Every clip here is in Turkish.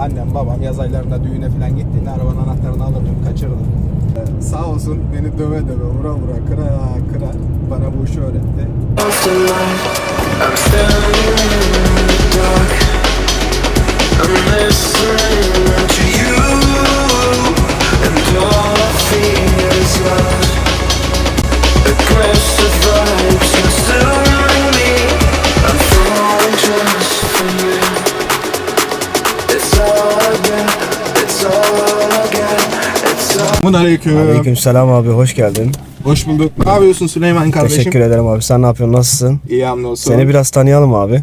Annem babam yaz aylarında düğüne falan gittiğinde arabanın anahtarını alırdım kaçırdım. Ee, sağ olsun beni döve döve vura vura kıra kıra bana bu işi öğretti. I'm listening all. Selamun aleyküm. Aleykümselam abi hoş geldin. Hoş bulduk. Ne yapıyorsun Süleyman kardeşim? Teşekkür ederim abi. Sen ne yapıyorsun? Nasılsın? İyi hamdolsun. Seni biraz tanıyalım abi.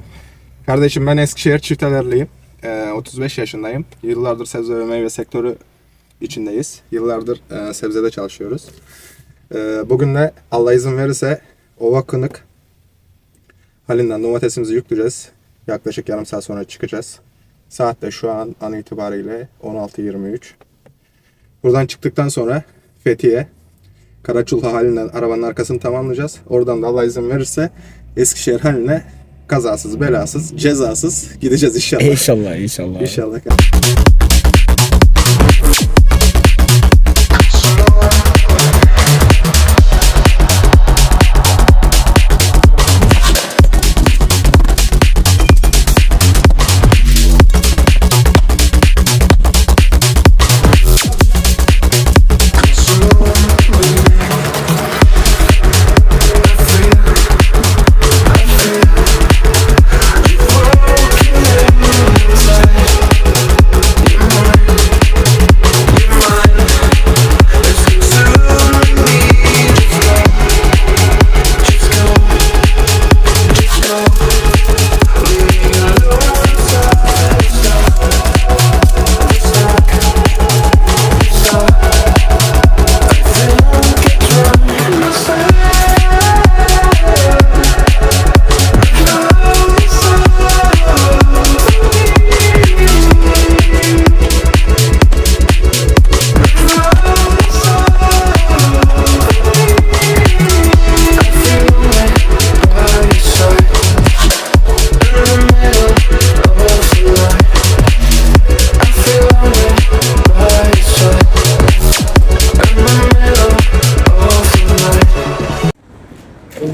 Kardeşim ben Eskişehir Çiftelerliyim. Ee, 35 yaşındayım. Yıllardır sebze ve meyve sektörü içindeyiz. Yıllardır e, sebzede çalışıyoruz. Ee, bugün de Allah izin verirse Ova Kınık halinden domatesimizi yükleyeceğiz. Yaklaşık yarım saat sonra çıkacağız. Saat de şu an an itibariyle 16.23. Buradan çıktıktan sonra Fethiye, Karaçulha halinden arabanın arkasını tamamlayacağız. Oradan da Allah izin verirse Eskişehir haline kazasız, belasız, cezasız gideceğiz inşallah. İnşallah inşallah. İnşallah.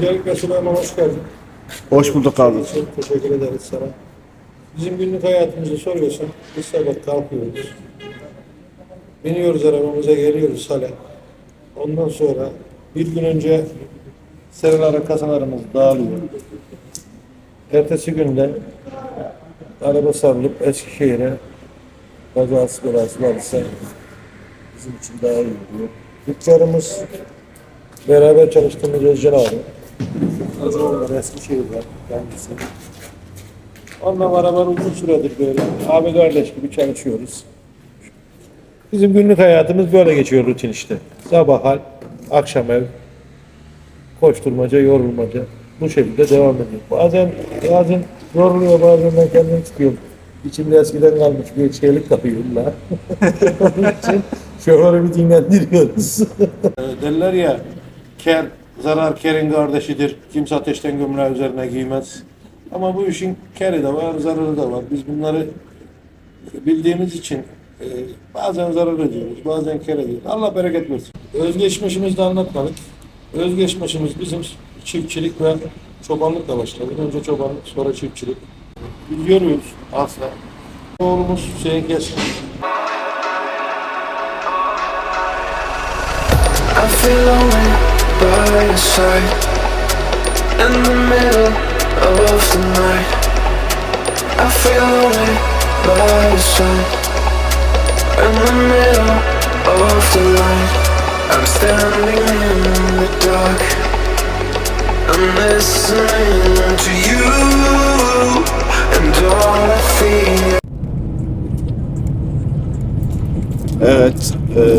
Öncelikle Süleyman hoş geldin. Hoş bulduk abi. Çok teşekkür ederiz sana. Bizim günlük hayatımızı soruyorsan biz sabah kalkıyoruz. Biniyoruz arabamıza geliyoruz hale. Ondan sonra bir gün önce serilara kasalarımız dağılıyor. Ertesi günde araba sarılıp Eskişehir'e kazası belası varsa bizim için daha iyi oluyor. Dükkanımız beraber çalıştığımız Özcan abi. Onlar Eskişehir'den kendisi. Onunla beraber uzun süredir böyle abi kardeş gibi çalışıyoruz. Bizim günlük hayatımız böyle geçiyor rutin işte. Sabah hal, akşam ev, koşturmaca, yorulmaca. Bu şekilde devam ediyor. Bazen bazen yoruluyor, bazen ben kendim çıkıyorum. İçimde eskiden kalmış bir şeylik kapıyla. Onun için şoförü bir dinlendiriyoruz. Derler ya, ker, zarar kerin kardeşidir. Kimse ateşten gömleği üzerine giymez. Ama bu işin keri de var, zararı da var. Biz bunları bildiğimiz için e, bazen zarar ediyoruz, bazen kar ediyoruz. Allah bereket versin. Özgeçmişimizi de anlatmadık. Özgeçmişimiz bizim çiftçilik ve çobanlıkla başladı. Önce çobanlık, sonra çiftçilik. Biz görüyoruz asla. Oğlumuz Hüseyin Keskin. I feel lonely Evet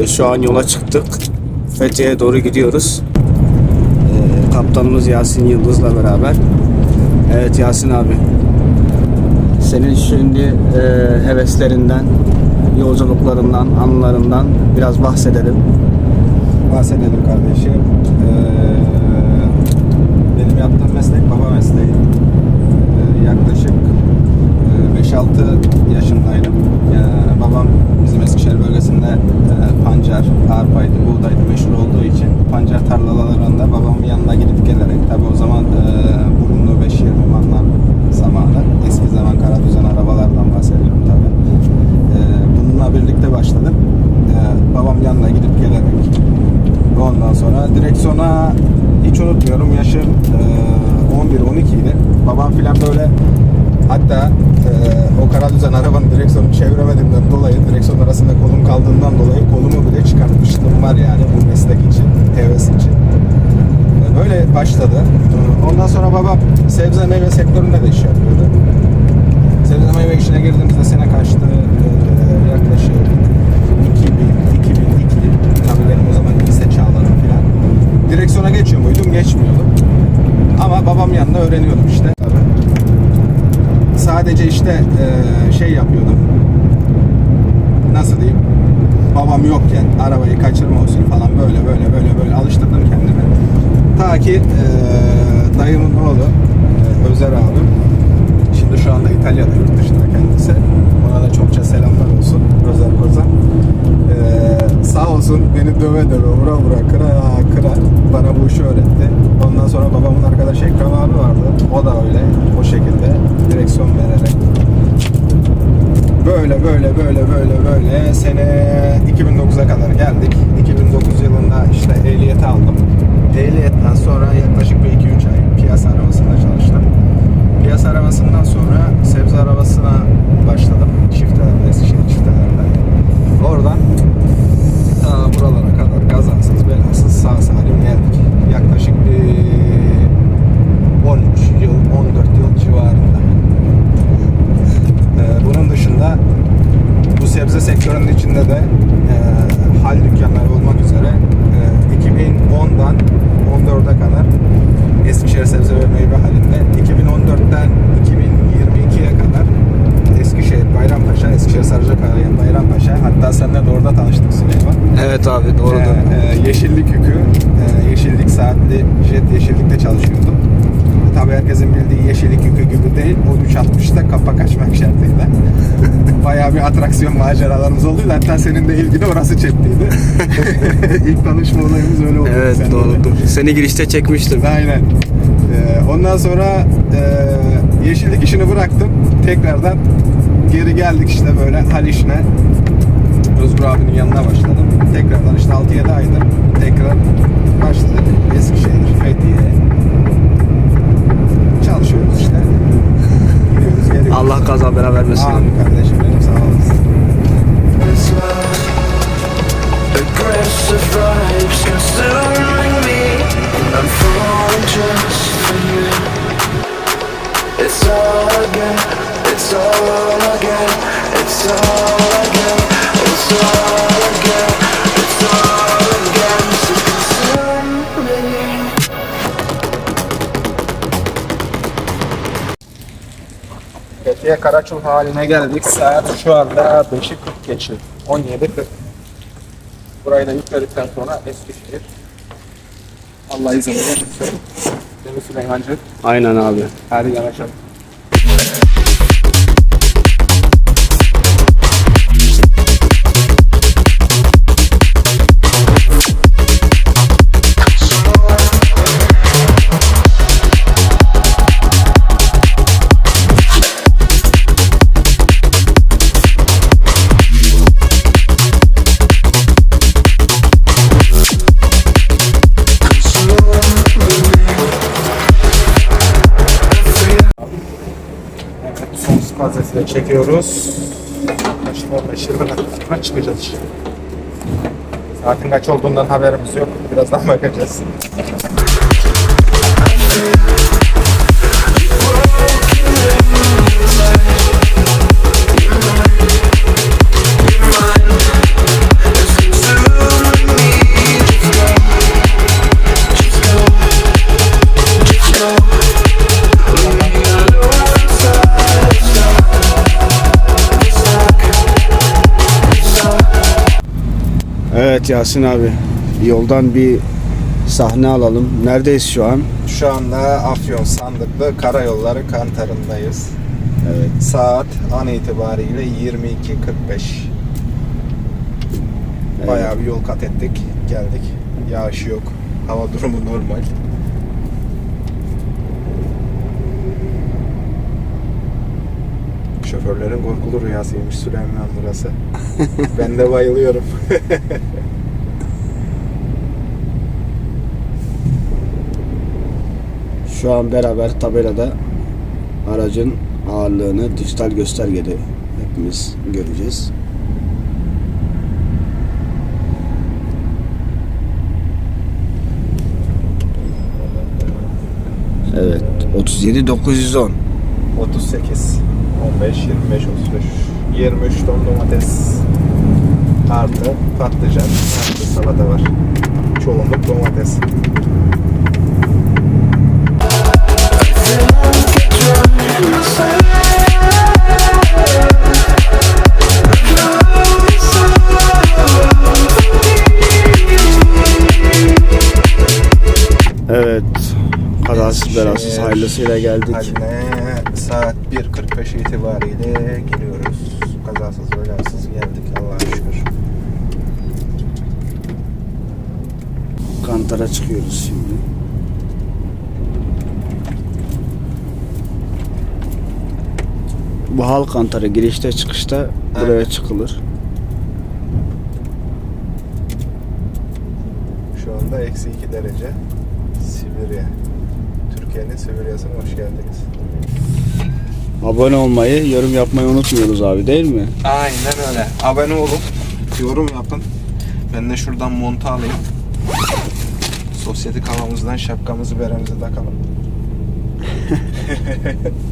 e, şu an yola çıktık. Fethiye'ye doğru gidiyoruz. Kaptanımız Yasin Yıldız'la beraber. Evet Yasin abi. Senin şimdi e, heveslerinden, yolculuklarından, anılarından biraz bahsedelim. Bahsedelim kardeşim. Ee, benim yaptığım meslek baba mesleği. Ee, yaklaşık 5-6 yaşındaydım. Ee, babam bizim Eskişehir bölgesinde e, pancar, arpaydı, buğdaydı meşhur olduğu için pancar tarlalarında babamın yanına gidip gelerek tabi o zaman e, burunlu 5-20 manlar zamanı başladı. E, Ondan sonra babam sebze meyve sektöründe de iş yapıyordu. Sebze meyve işine girdiğimizde sene kaçtı? E, yaklaşık 2000, 2002. Tabii benim o zaman lise çağlarım falan. Direksiyona geçiyor muydum? Geçmiyordum. Ama babam yanında öğreniyordum işte. Sadece işte eee, şey yapıyordum. Nasıl diyeyim? Babam yokken arabayı kaçırma olsun falan böyle böyle böyle böyle alıştırdım kendimi. Ta ki eee, dayımın oğlu eee, Özer abim. Şimdi şu anda İtalya'da yurt dışında kendisi. Ona da çokça selamlar olsun Özer Kozan. Eee sağ olsun beni döve döve vura vura kıra kıra bana bu işi öğretti. Ondan sonra babamın arkadaşı Ekrem abi vardı. O da öyle o şekilde direksiyon vererek böyle böyle böyle böyle böyle sene 2009'a kadar geldik. 2009 yılında işte ehliyeti aldım. Ehliyetten sonra yaklaşık bir 2-3 ay piyasa arabasında çalıştım. Piyasa arabasından sonra sebze arabasına başladım. Çiftelerde, Eskişehir çiftelerde. Oradan ta buralara kadar kazasız belasız sağ salim geldik. Yaklaşık bir 13 yıl, 14 yıl civarında. Ee, bunun dışında bu sebze sektörünün içinde de e, hal dükkanları olmak üzere e, 2010'dan 14'e kadar Eskişehir Sebze ve Meyve halinde 2014'ten 2022'ye kadar Eskişehir Bayrampaşa, Eskişehir Sarıcakaya Bayrampaşa hatta seninle de orada tanıştık Süleyman. Evet abi doğrudur. Ee, e, yeşillik yükü, e, saatli jet yeşillikte çalışıyordum. Tabii herkesin bildiği yeşillik yükü gibi değil. O 360'ta kapak açmak şartıyla. Bayağı bir atraksiyon maceralarımız oldu. Hatta senin de ilgini orası çektiydi. İlk tanışma olayımız öyle oldu. Evet de. doğrudur. Seni girişte çekmiştim. Aynen. Ee, ondan sonra e, yeşillik işini bıraktım. Tekrardan geri geldik işte böyle hal işine. Özgür abinin yanına başladım. Tekrardan işte 6-7 aydır tekrar kaza bela vermesin. Amin kardeşim benim sağ olasın. This love, aggressive vibes consuming me. I'm falling just for you. It's all again, it's all again, it's all Karaçul haline geldik. Saat şu anda 5'i 40 geçiyor. 17.40. Burayı da yükledikten sonra Eskişehir. Allah izin verirse. Değil mi Süleymancı? Aynen abi. Hadi yanaşalım. Fazlasıyla çekiyoruz. Yaklaşık 15 yıldan sonra çıkacağız. Saatin kaç olduğundan haberimiz yok. Birazdan bakacağız. Evet Yasin abi. Yoldan bir sahne alalım. Neredeyiz şu an? Şu anda Afyon Sandıklı Karayolları Kantarı'ndayız. Evet. Saat an itibariyle 22.45. Bayağı bir yol kat ettik. Geldik. Yağış yok. Hava durumu normal. Şoförlerin korkulu rüyasıymış Süleyman burası. ben de bayılıyorum. Şu an beraber tabelada aracın ağırlığını dijital göstergede hepimiz göreceğiz. Evet 37 910 38, 15, 25, 35, 23 ton domates artı patlıcan artı salata var. Çoğunluk domates. Evet kazasız belasız hayırlısıyla geldik. Haline saat 1.45 itibariyle geliyoruz. Kazasız belasız geldik Allah'a şükür. Kantara çıkıyoruz şimdi. Bu hal kantarı girişte çıkışta buraya çıkılır. Şu anda eksi 2 derece. Sibirya. Türkiye'nin Sibirya'sına hoş geldiniz. Abone olmayı, yorum yapmayı unutmuyoruz abi değil mi? Aynen öyle. Abone olun. Yorum yapın. Ben de şuradan montu alayım. Sosyetik havamızdan şapkamızı beremizi takalım.